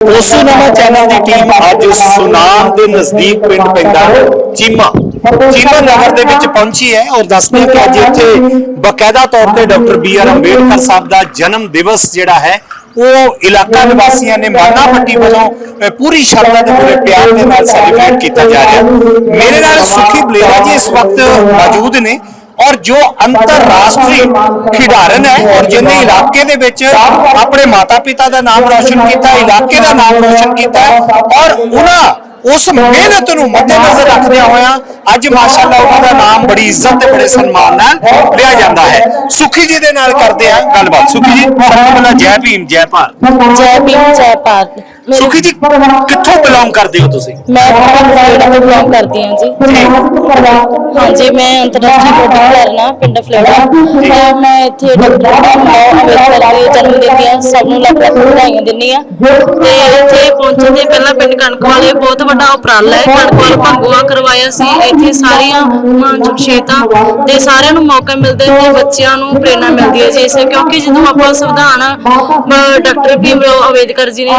ਉਸੇ ਚੈਨਲ ਦੀ ਟੀਮ ਅੱਜ ਸੁਨਾਮ ਦੇ ਨਜ਼ਦੀਕ ਪਿੰਡ ਪੈਂਦਾ ਚੀਮਾ। ਚੀਮਾ ਨਗਰ ਦੇ ਵਿੱਚ ਪਹੁੰਚੀ ਹੈ ਔਰ ਦੱਸਦੇ ਕਿ ਅੱਜ ਇੱਥੇ ਬਕਾਇਦਾ ਤੌਰ ਤੇ doctor B R Ambedkar Sahib ਦਾ ਜਨਮ ਦਿਵਸ ਜਿਹੜਾ ਹੈ, ਉਹ ਇਲਾਕਾ ਨਿਵਾਸੀਆਂ ਨੇ ਮਾਨਾ ਪੱਟੀ ਵੱਲੋਂ ਪੂਰੀ ਸ਼ਰਧਾ ਤੇ ਪੂਰੇ ਪਿਆਰ ਦੇ ਨਾਲ ਸੈਲੀਬ੍ਰੇਟ ਕੀਤਾ ਜਾ ਰਿਹਾ ਮੇਰੇ ਨਾਲ ਸੁਖੀ ਬਲੇਰਾ ਜੀ ਇਸ ਵਕਤ ਮੌਜੂਦ ਨੇ। ਔਰ ਜੋ ਅੰਤਰਰਾਸ਼ਟਰੀ ਖਿਡਾਰਨ ਹੈ ਔਰ ਜਿਹਨੇ ਇਲਾਕੇ ਦੇ ਵਿੱਚ ਆਪਣੇ ਮਾਤਾ-ਪਿਤਾ ਦਾ ਨਾਮ ਰੌਸ਼ਨ ਕੀਤਾ ਇਲਾਕੇ ਦਾ ਨਾਮ ਰੌਸ਼ਨ ਕੀਤਾ ਔਰ ਉਹਨਾਂ ਉਸ ਮਿਹਨਤ ਨੂੰ ਮੱਦੇਨਜ਼ਰ ਰੱਖਦਿਆਂ ਹੋਇਆਂ ਅੱਜ ਮਾਸ਼ਾਅੱਲਾ ਉਹਨਾਂ ਦਾ ਨਾਮ ਬੜੀ ਇੱਜ਼ਤ ਤੇ ਬੜੇ ਸਨਮਾਨ ਨਾਲ ਲਿਆ ਜਾਂਦਾ ਹੈ। ਸੁਖੀ ਜੀ ਦੇ ਨਾਲ ਕਰਦੇ ਆ ਗੱਲਬਾਤ। ਸੁਖੀ ਜੀ ਸਭ ਤੋਂ ਪਹਿਲਾਂ ਜੈ ਭੀਮ ਜੈ ਭਾਰਤ। ਜੈ ਭੀਮ ਜੈ ਭਾਰਤ। ਸੁਖੀ ਜੀ ਕਿੱਥੋਂ ਬਿਲੋਂਗ ਕਰਦੇ ਹੋ ਤੁਸੀਂ? ਮੈਂ ਫਲੇੜਾ ਤੋਂ ਬਿਲੋਂਗ ਕਰਦੀ ਹਾਂ ਜੀ। ਹਾਂਜੀ ਮੈਂ ਅੰਤਰਰਾਸ਼ਟਰੀ ਬੋਡੀ ਕਰਨਾ ਪਿੰਡ ਫਲੇੜਾ। ਤੇ ਮੈਂ ਇੱਥੇ ਡਾਕਟਰ ਭੀਮਰਾਓ ਅੰਬੇਦਕਰ ਦੇ ਜਨਮ ਦਿਨ ਦੀਆਂ ਸਭ ਨੂੰ ਲੱਖ ਲੱਖ ਵਧਾਈਆਂ ਦਿੰਦੀ ਆ ਤੇ ਇੱਥੇ ਪਹੁੰਚਣ ਦੇ ਪਹਿਲਾਂ ਪਿੰਡ ਕਣਕ ਵਾਲੇ ਬਹੁਤ ਵੱਡਾ ਉਪਰਾਲਾ ਹੈ। ਕਣਕ ਵਾਲ ਭੰਗੂਆ ਕਰਵਾਇਆ ਸੀ। ਇੱਥੇ ਸਾਰੀਆਂ ਮਾਨਸਿਕ ਸ਼ੇਤਾਂ ਤੇ ਸਾਰਿਆਂ ਨੂੰ ਮੌਕਾ ਮਿਲਦਾ ਹੈ ਤੇ ਬੱਚਿਆਂ ਨੂੰ ਪ੍ਰੇਰਣਾ ਮਿਲਦੀ ਹੈ ਜੀ। ਇਸੇ ਕਿਉਂਕਿ ਜਦੋਂ ਆਪਾਂ ਸੰਵਿਧਾਨ ਡਾਕਟਰ ਅੰਬੇਦਕਰ ਜੀ ਨੇ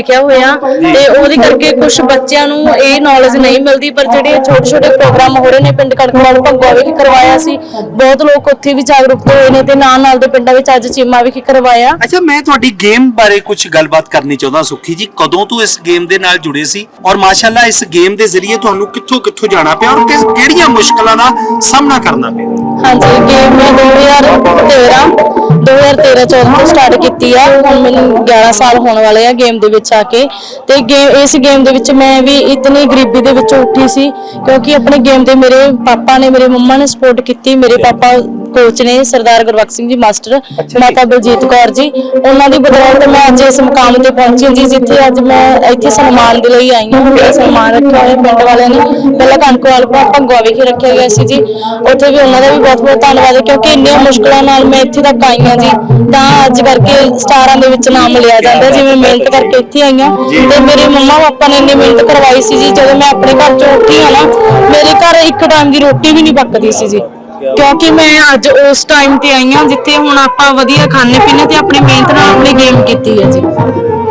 ਲਿਖਿਆ ਹੋਇਆ ਤੇ ਉਹਦੇ ਕਰਕੇ ਕੁਝ ਬੱਚਿਆਂ ਨੂੰ ਇਹ ਨੌਲੇਜ ਨਹੀਂ ਮਿਲਦੀ ਪਰ ਜਿਹੜੇ ਛੋਟੇ ਛੋਟੇ ਪ੍ਰੋਗਰਾਮ ਹੋ ਰਹੇ ਨੇ ਪਿੰਡ ਕਣਕਵਾਲ ਭੰਗਵਾ ਵਿਖੇ ਕਰਵਾਇਆ ਸੀ ਬਹੁਤ ਲੋਕ ਉੱਥੇ ਵੀ ਜਾਗਰੂਕ ਹੋਏ ਨੇ ਤੇ ਨਾਲ ਨਾਲ ਦੇ ਪਿੰਡਾਂ ਵਿੱਚ ਅੱਜ ਚੀਮਾ ਵਿਖੇ ਕਰਵਾਇਆ। ਅੱਛਾ ਮੈਂ ਤੁਹਾਡੀ ਗੇਮ ਬਾਰੇ ਕੁਝ ਗੱਲਬਾਤ ਕਰਨੀ ਚਾਹੁੰਦਾ ਸੁਖੀ ਜੀ। ਕਦੋਂ ਤੋਂ ਇਸ ਗੇਮ ਦੇ ਨਾਲ ਜੁੜੇ ਸੀ? ਔਰ ਮਾਸ਼ਾਅੱਲਾ ਇਸ ਗੇਮ ਦੇ ਜ਼ਰੀਏ ਤੁਹਾਨੂੰ ਕਿੱਥੋਂ ਕਿੱਥੋਂ ਜਾਣਾ ਪਿਆ ਔਰ ਕਿਸ ਕਿਹੜੀਆਂ ਮੁਸ਼ਕਲਾਂ ਦਾ ਸਾਹਮਣਾ ਕਰਨਾ ਪਿਆ? ਹਾਂਜੀ ਗੇਮ ਮੈਂ 2013 2013 14 ਤੋਂ ਸਟਾਰਟ ਕੀਤੀ ਆ। ਹੁਣ ਮੈਨੂੰ 11 ਸਾਲ ਹੋਣ ਵਾਲੇ ਆ ਗੇਮ ਦੇ ਵਿੱਚ ਆ ਕੇ। ਤੇ ਗੇਮ ਇਸ ਗੇਮ ਦੇ ਵਿੱਚ ਮੈਂ ਵੀ ਇਤਨੀ ਗਰੀਬੀ ਦੇ ਵਿੱਚੋਂ ਉੱਠੀ ਸੀ ਕਿਉਂਕਿ ਆਪਣੇ ਗੇਮ ਦੇ ਮੇਰੇ ਪਾਪਾ ਨੇ ਮੇਰੇ ਮੰਮਾ ਨੇ ਸਪੋਰਟ ਕੀਤੀ ਮੇਰੇ ਪਾਪਾ ਕੋਚ ਨੇ ਸਰਦਾਰ ਗੁਰਬਖਸ਼ ਸਿੰਘ ਜੀ ਮਾਸਟਰ ਮਾਤਾ ਬਲਜੀਤ ਕੌਰ ਜੀ ਉਹਨਾਂ ਦੀ ਬਦੌਲਤ ਮੈਂ ਅੱਜ ਇਸ ਮੁਕਾਮ ਤੇ ਪਹੁੰਚੀ ਹਾਂ ਜੀ ਜਿੱਥੇ ਅੱਜ ਮੈਂ ਇੱਥੇ ਸਨਮਾਨ ਦੇ ਲਈ ਆਈ ਹਾਂ। ਮੇਰਾ ਸਨਮਾਨ ਰੱਖਿਆ ਹੋਇਆ ਪਿੰਡ ਵਾਲਿਆਂ ਨੇ। ਪਹਿਲਾਂ ਕਣਕਵਾਲ ਭੰਗਵਾ ਵਿਖੇ ਰੱਖਿਆ ਗਿਆ ਸੀ ਜੀ। ਉੱਥੇ ਵੀ ਉਹਨਾਂ ਦਾ ਵੀ ਬਹੁਤ ਬਹੁਤ ਧੰਨਵਾਦ ਹੈ ਕਿਉਂਕਿ ਇੰਨੀਆਂ ਮੁਸ਼ਕਲਾਂ ਨਾਲ ਮੈਂ ਇੱਥੇ ਤੱਕ ਆਈ ਹਾਂ ਜੀ। ਤਾਂ ਅੱਜ ਕਰਕੇ ਸਟਾਰਾਂ ਦੇ ਵਿੱਚ ਨਾਮ ਲਿਆ ਜਾਂਦਾ ਜਿਵੇਂ ਮਿਹਨਤ ਕਰਕੇ ਇੱਥੇ ਆਈ ਹਾਂ। ਤੇ ਮੇਰੇ ਮੰਮਾ ਪਾਪਾ ਨੇ ਇੰਨੀ ਮਿਹਨਤ ਕਰਵਾਈ ਸੀ ਜੀ ਜਦੋਂ ਮੈਂ ਆਪਣੇ ਘਰ ਚੋਂ ਉੱਠੀ ਹਾਂ ਨਾ ਮੇਰੇ ਘਰ ਇੱਕ ਟਾਈਮ ਦੀ ਰੋਟੀ ਵੀ ਨਹੀਂ ਪੱਕਦੀ ਸੀ ਜੀ। ਕਿਉਂਕਿ ਮੈਂ ਅੱਜ ਉਸ ਟਾਈਮ ਤੇ ਆਈ ਹਾਂ ਜਿੱਥੇ ਹੁਣ ਆਪਾਂ ਵਧੀਆ ਖਾਣੇ ਪੀਣੇ ਤੇ ਆਪਣੀ ਮਿਹਨਤ ਨਾਲ ਆਪਣੀ ਗੇਮ ਕੀਤੀ ਹੈ ਜੀ।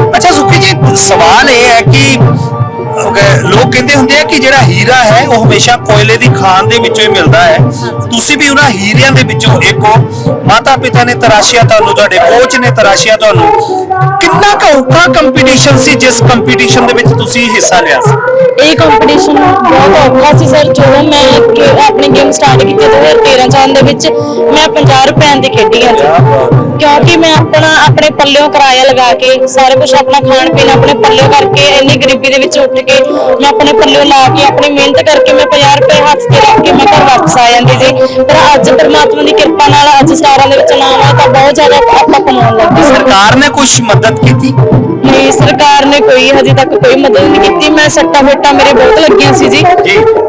ਅੱਛਾ ਸੁਖੀ ਜੀ, ਸਵਾਲ ਇਹ ਹੈ ਕਿ ਲੋਕ ਕਹਿੰਦੇ ਹੁੰਦੇ ਆ ਕਿ ਜਿਹੜਾ ਹੀਰਾ ਹੈ ਉਹ ਹਮੇਸ਼ਾ ਕੋਇਲੇ ਦੀ ਖਾਨ ਦੇ ਵਿੱਚੋਂ ਹੀ ਮਿਲਦਾ ਹੈ। ਤੁਸੀਂ ਵੀ ਉਹਨਾਂ ਹੀਰਿਆਂ ਦੇ ਵਿੱਚੋਂ ਇੱਕ ਹੋ। ਮਾਤਾ ਪਿਤਾ ਨੇ ਤਰਾਸ਼ਿਆ ਤੁਹਾਨੂੰ ਤੁਹਾਡੇ ਕੋਚ ਨੇ ਤਰਾਸ਼ਿਆ ਤੁਹਾਨੂੰ। ਕਿੰਨਾ ਕੁ ਔਖਾ ਕੰਪੀਟੀਸ਼ਨ ਸੀ ਜਿਸ ਕੰਪੀਟੀਸ਼ਨ ਦੇ ਵਿੱਚ ਤੁਸੀਂ ਹਿੱਸਾ ਲਿਆ ਸੀ? ਇਹ ਕੰਪੀਟੀਸ਼ਨ ਬਹੁਤ ਔਖਾ ਸੀ ਸਰ। ਜਦੋਂ ਮੈਂ ਆਪਣੀ ਗੇਮ ਸਟਾਰਟ ਕੀਤੀ 2013 ਸਾਲ ਦੇ ਵਿੱਚ ਮੈਂ 50 ਰੁਪਏ ਦੇ ਖੇਡੀ ਹਾਂ। ਕਿਉਂਕਿ ਮੈਂ ਆਪਣਾ ਆਪਣੇ ਪੱਲਿਓਂ ਕਿਰਾਇਆ ਲਗਾ ਕੇ ਸਾਰਾ ਕੁਝ ਆਪਣਾ ਖਾਣ ਪੀਣ ਆਪਣੇ ਪੱਲਿਓਂ ਕਰਕੇ ਇੰਨੀ ਗਰੀਬੀ ਦੇ ਵਿੱਚ ਉੱਠ ਕੇ ਮੈਂ ਆਪਣੇ ਪੱਲਿਓਂ ਲਾ ਕੇ ਆਪਣੀ ਮਿਹਨਤ ਕਰਕੇ ਮੈਂ 50 ਰੁਪਏ ਹੱਥ ਤੇ ਰੱਖ ਕੇ ਮੈਂ ਘਰ ਵਾਪਸ ਆ ਜਾਂਦੀ ਸੀ। ਪਰ ਅੱਜ ਪਰਮਾਤਮਾ ਦੀ ਕਿਰਪਾ ਨਾਲ ਅੱਜ ਸਟਾਰਾਂ ਦੇ ਵਿੱਚ ਨਾਮ ਆਇਆ ਤਾਂ ਬਹੁਤ ਜ਼ਿਆਦਾ ਆਪਾਂ ਕਮਾਉਣ ਲੱਗੇ ਸਰ ਸਰਕਾਰ ਨੇ ਕੁਝ ਮਦਦ ਕੀਤੀ? ਨਹੀਂ ਸਰਕਾਰ ਨੇ ਕੋਈ ਹਜੇ ਤੱਕ ਕੋਈ ਮਦਦ ਨਹੀਂ ਕੀਤੀ। ਮੈਂ ਸੱਟਾ ਫੇਟਾ ਮੇਰੇ ਬਹੁਤ ਲੱਗੀਆਂ ਸੀ ਜੀ।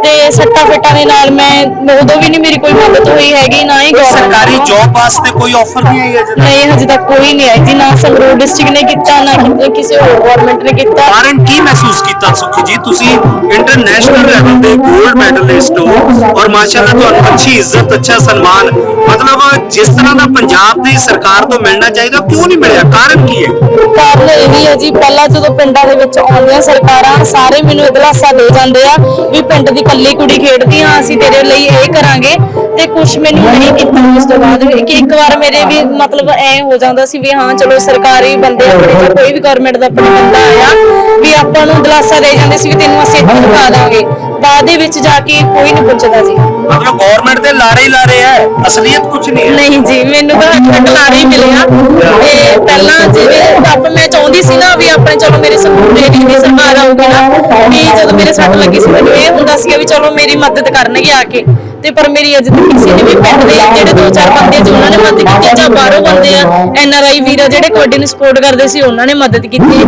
ਤੇ ਸੱਟਾ ਫੇਟਾ ਦੇ ਨਾਲ ਮੈਂ ਉਦੋਂ ਵੀ ਨਹੀਂ ਮੇਰੀ ਕੋਈ ਮਦਦ ਹੋਈ ਹੈਗੀ ਨਾ ਹੀ ਸਰਕਾਰੀ। ਜੌਬ ਵਾਸਤੇ ਕੋਈ ਆਫਰ ਨਹੀਂ ਆਈ ਤੱਕ? ਨਹੀਂ ਹਜੇ ਤੱਕ ਕੋਈ ਨਹੀਂ ਆਈ ਜੀ। ਨਾ ਸੰਗਰੂਰ ਡਿਸਟ੍ਰਿਕਟ ਨੇ ਕੀਤਾ ਨਾ ਕਿਸੇ ਹੋਰ ਗਵਰਨਮੈਂਟ ਨੇ ਕੀਤਾ। ਕਾਰਨ ਕੀ ਮਹਿਸੂਸ ਕੀਤਾ ਸੁਖੀ ਜੀ, ਤੁਸੀਂ ਇੰਟਰਨੈਸ਼ਨਲ ਲੈਵਲ ਦੇ 골ਡ ਮੈਡਲਿਸਟ ਹੋ ਔਰ ਮਾਸ਼ਾਅੱਲਾ, ਤੁਹਾਨੂੰ ਅੱਛੀ ਇੱਜ਼ਤ, ਅੱਛਾ ਸਨਮਾਨ, ਮਤਲਬ ਜਿਸ ਤਰ੍ਹਾਂ ਦਾ ਪੰਜਾਬ ਦੀ ਸਰਕਾਰ ਤੋਂ ਮਿਲਣਾ ਚਾਹੀਦਾ, ਕਿਉਂ ਨਹੀਂ ਮਿਲਿਆ? ਕਾਰਨ ਕੀ ਹੈ? ਕਾਰਨ ਇਹ ਵੀ ਹੈ ਜੀ, ਪਹਿਲਾਂ ਜਦੋਂ ਪਿੰਡਾਂ ਦੇ ਵਿੱਚ ਆਉਂਦੀਆਂ ਸਰਕਾਰਾਂ, ਸਾਰੇ ਮੈਨੂੰ ਇਹ ਦਿਲਾਸਾ ਦੇ ਜਾਂਦੇ ਆ ਵੀ ਪਿੰਡ ਦੀ ਕੱਲੀ ਕੁੜੀ ਖੇਡਦੀ ਆ ਅਸੀਂ ਤੇਰੇ ਲਈ ਇਹ ਕਰਾਂਗੇ। ਤੇ ਕੁਝ ਮੈਨੂੰ ਨਹੀਂ ਕੀਤਾ ਉਸ ਤੋਂ ਬਾਅਦ ਵੀ ਕਿ ਇੱਕ ਵਾਰ ਮੇਰੇ ਵੀ ਮਤਲਬ ਐ ਹੋ ਜਾਂਦਾ ਸੀ ਵੀ ਹਾਂ ਚਲੋ ਸਰਕਾਰੀ ਬੰਦੇ ਆਪਣੇ ਜਾਂ ਕੋਈ ਵੀ ਗਵਰਨਮੈਂਟ ਦਾ ਆਪਣਾ ਬੰਦਾ ਆਇਆ ਵੀ ਆਪਾਂ ਨੂੰ ਦਿਲਾਸਾ ਦੇ ਜਾਂਦੇ ਸੀ ਵੀ ਤੈਨੂੰ ਅਸੀਂ ਇੱਥੇ ਦਿਖਾ ਦਾਂਗੇ। ਬਾਅਦ ਦੇ ਵਿੱਚ ਜਾ ਕੇ ਕੋਈ ਨਹੀਂ ਪੁੱਛਦਾ ਜੀ ਮਤਲਬ ਗਵਰਨਮੈਂਟ ਦੇ ਲਾਰੇ ਹੀ ਲਾਰੇ ਹੈ ਅਸਲੀਅਤ ਕੁਝ ਨਹੀਂ ਹੈ। ਨਹੀਂ ਜੀ ਮੈਨੂੰ ਤਾਂ ਤੱਕ ਲਾਰੇ ਹੀ ਮਿਲਿਆ ਤੇ ਪਹਿਲਾਂ ਜਿਵੇਂ ਰੱਬ ਮੈਂ ਚਾਹੁੰਦੀ ਸੀ ਨਾ ਵੀ ਆਪਣੇ ਚਲੋ ਮੇਰੇ ਸਕੂਲ ਦੇ ਦੀ ਸਰਕਾਰ ਆਊਗੀ ਨਾ ਵੀ ਜਦੋਂ ਮੇਰੇ ਸੱਟ ਲੱਗੀ ਸੀ ਮੈਨੂੰ ਇਹ ਹੁੰਦਾ ਸੀ ਵੀ ਚਲੋ ਮੇਰੀ ਮਦਦ ਕਰਨਗੇ ਆ ਕੇ। ਤੇ ਪਰ ਮੇਰੀ ਅਜੇ ਤੱਕ ਕਿਸੇ ਨੇ ਵੀ ਪਿੰਡ ਦੇ ਜਿਹੜੇ ਦੋ ਚਾਰ ਬੰਦੇ ਸੀ ਉਹਨਾਂ ਨੇ ਮਦਦ ਕੀਤੀ ਜਾਂ ਬਾਹਰੋਂ ਬੰਦੇ ਆ ਐਨ ਆਰ ਆਈ ਵੀਰ ਆ ਜਿਹੜੇ ਕਬੱਡੀ ਨੂੰ ਸਪੋਰਟ ਕਰਦੇ ਸੀ ਉਹਨਾਂ ਨੇ ਮਦਦ ਕੀਤੀ।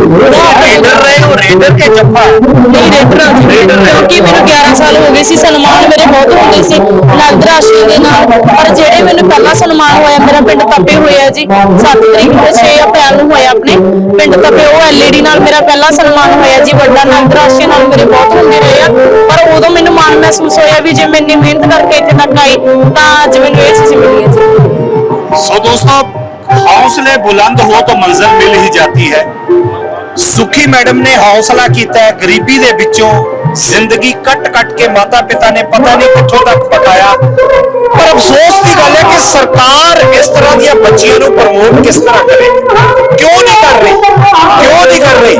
ਰੇਡਰ ਰਹੇ ਹੋ ਰੇਡਰ ਕੇ ਜੱਫਾ ਨਹੀਂ ਰੇਡਰ ਆ ਜੀ। ਕਿਉਂਕਿ ਮੈਨੂੰ 11 ਸਾਲ ਹੋ ਗਏ ਸੀ ਸਨਮਾਨ ਮੇਰੇ ਬਹੁਤ ਹੁੰਦੇ ਸੀ ਨੰਦ ਰਾਸ਼ੀ ਦੇ ਨਾਲ। ਪਰ ਜਿਹੜੇ ਮੈਨੂੰ ਪਹਿਲਾ ਸਨਮਾਨ ਹੋਇਆ ਮੇਰਾ ਪਿੰਡ ਤੱਪੇ ਹੋਇਆ ਜੀ 7 ਤਰੀਕ ਨੂੰ 6 ਅਪ੍ਰੈਲ ਨੂੰ ਹੋਇਆ ਆਪਣੇ। ਪਿੰਡ ਤੱਕੇ ਉਹ ਐਲਈਡੀ ਨਾਲ ਮੇਰਾ ਪਹਿਲਾ ਸਨਮਾਨ ਹੋਇਆ ਜੀ, ਵੱਡਾ ਨੰਦਰਾਸ਼ੀ ਨਾਲ ਮੇਰੇ ਬਹੁਤ ਹੁੰਦੇ ਰਹੇ ਆ। ਪਰ ਉਦੋਂ ਮੈਨੂੰ ਮਾਣ ਮਹਿਸੂਸ ਹੋਇਆ ਵੀ ਜੇ ਮੈਂ ਇੰਨੀ ਮਿਹਨਤ ਕਰਕੇ ਇੱਥੇ ਤੱਕ ਆਈ, ਤਾਂ ਅੱਜ ਮੈਨੂੰ ਇਹ ਚੀਜ਼ ਮਿਲੀ ਹੈ ਜੀ। ਸੋ ਦੋਸਤੋ, ਹੌਸਲੇ ਬੁਲੰਦ ਹੋ ਤਾਂ ਮੰਜ਼ਿਲ ਮਿਲ ਹੀ ਜਾਂਦੀ ਹੈ। ਸੁਖੀ ਮੈਡਮ ਨੇ ਹੌਸਲਾ ਕੀਤਾ ਹੈ, ਗਰੀਬੀ ਦੇ ਵਿੱਚੋਂ ਜ਼ਿੰਦਗੀ ਕੱਟ-ਕੱਟ ਕੇ ਮਾਤਾ-ਪਿਤਾ ਨੇ ਪਤਾ ਨਹੀਂ ਕਿੱਥੋਂ ਤੱਕ ਪਕਾਇਆ। ਪਰ ਅਫਸੋਸ ਦੀ ਗੱਲ ਹੈ ਕਿ ਸਰਕਾਰ ਇਸ ਤਰ੍ਹਾਂ ਦੀਆਂ ਬੱਚੀਆਂ ਨੂੰ ਪ੍ਰਮੋਟ ਕਿਸ ਤਰ੍ਹਾਂ ਕਰੇ? ਕਿਉਂ ਕਿਉਂ ਨਹੀਂ ਕਰ ਰਹੀ।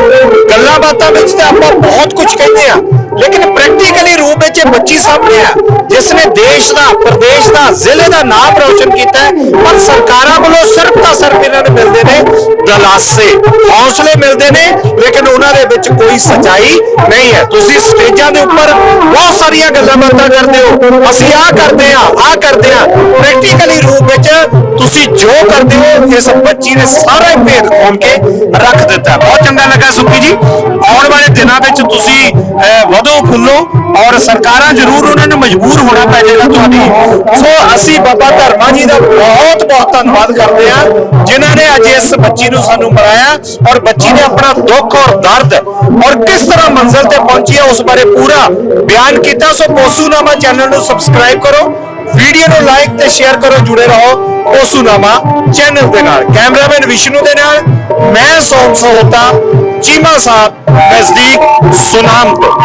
ਗੱਲਾਂ ਬਾਤਾਂ ਵਿੱਚ ਤਾਂ ਆਪਾਂ ਬਹੁਤ ਕੁਝ ਕਹਿੰਦੇ ਆ ਲੇਕਿਨ ਪ੍ਰੈਕਟੀਕਲੀ ਰੂਪ ਵਿੱਚ ਇਹ ਬੱਚੀ ਸਾਹਮਣੇ ਆ। ਜਿਸ ਨੇ ਦੇਸ਼ ਦਾ, ਪ੍ਰਦੇਸ਼ ਦਾ, ਜ਼ਿਲ੍ਹੇ ਦਾ ਨਾਮ ਰੌਸ਼ਨ ਕੀਤਾ ਪਰ ਸਰਕਾਰਾਂ ਵੱਲੋਂ ਸਿਰਫ ਤਾਂ ਸਿਰਫ ਇਹਨਾਂ ਨੂੰ ਮਿਲਦੇ ਨੇ ਦਲਾਸੇ ਹੌਸਲੇ ਮਿਲਦੇ ਨੇ, ਲੇਕਿਨ ਉਹਨਾਂ ਦੇ ਵਿੱਚ ਕੋਈ ਸਚਾਈ ਨਹੀਂ ਹੈ। ਤੁਸੀਂ ਸਟੇਜਾਂ ਦੇ ਉੱਪਰ ਬਹੁਤ ਸਾਰੀਆਂ ਗੱਲਾਂ ਬਾਤਾਂ ਕਰਦੇ ਹੋ। ਅਸੀਂ ਆਹ ਕਰਦੇ ਆ ਆਹ ਕਰਦੇ ਆ ਪ੍ਰੈਕਟੀਕਲੀ ਰੂਪ ਵਿੱਚ ਤੁਸੀਂ ਜੋ ਕਰਦੇ ਹੋ, ਇਸ ਬੱਚੀ ਨੇ ਸਾਰਾ ਹੀ ਭੇਦ ਖੋਲ ਕੇ ਰੱਖ ਦਿੱਤਾ। ਬਹੁਤ ਚੰਗਾ ਲੱਗਾ ਸੁੱਕੀ ਜੀ। ਆਉਣ ਵਾਲੇ ਦਿਨਾਂ ਵਿੱਚ ਤੁਸੀਂ ਵਧੋ ਫੁੱਲੋ ਔਰ ਸਰਕਾਰਾਂ ਜ਼ਰੂਰ ਉਹਨਾਂ ਨੂੰ ਮਜਬੂਰ ਹੋਣਾ ਪੈ ਜਾਏਗਾ ਤੁਹਾਡੀ। ਸੋ ਅਸੀਂ ਬਾਬਾ ਧਰਮਾ ਜੀ ਦਾ ਬਹੁਤ ਬਹੁਤ ਧੰਨਵਾਦ ਕਰਦੇ ਹਾਂ, ਜਿਨ੍ਹਾਂ ਨੇ ਅੱਜ ਇਸ ਬੱਚੀ ਨੂੰ ਸਾਨੂੰ ਮਿਲਾਇਆ ਔਰ ਬੱਚੀ ਨੇ ਆਪਣਾ ਦੁੱਖ ਔਰ ਦਰਦ ਔਰ ਕਿਸ ਤਰ੍ਹਾਂ ਮੰਜ਼ਿਲ ਤੇ ਪਹੁੰਚੀ ਹੈ ਉਸ ਬਾਰੇ ਪੂਰਾ ਬਿਆਨ ਕੀਤਾ। ਸੋ ਪੋਸੂਨਾਮਾ ਚੈਨਲ ਨੂੰ ਸਬਸਕ੍ਰਾਈਬ ਕਰੋ, ਵੀਡੀਓ ਨੂੰ ਲਾਈਕ ਤੇ ਸ਼ੇਅਰ ਕਰੋ, ਜੁੜੇ ਰਹੋ ਪੋਸੂਨਾਮਾ ਚੈਨਲ ਦੇ ਨਾਲ। ਕੈਮਰਾਮੈਨ ਵਿਸ਼ਨੂੰ ਦੇ ਨਾਲ, ਮੈਂ ਸੋਮ ਸੋਹਤਾ ਚੀਮਾ ਸਾਹਿਬ, ਨਜ਼ਦੀਕ ਸੁਨਾਮ ਤੋਂ।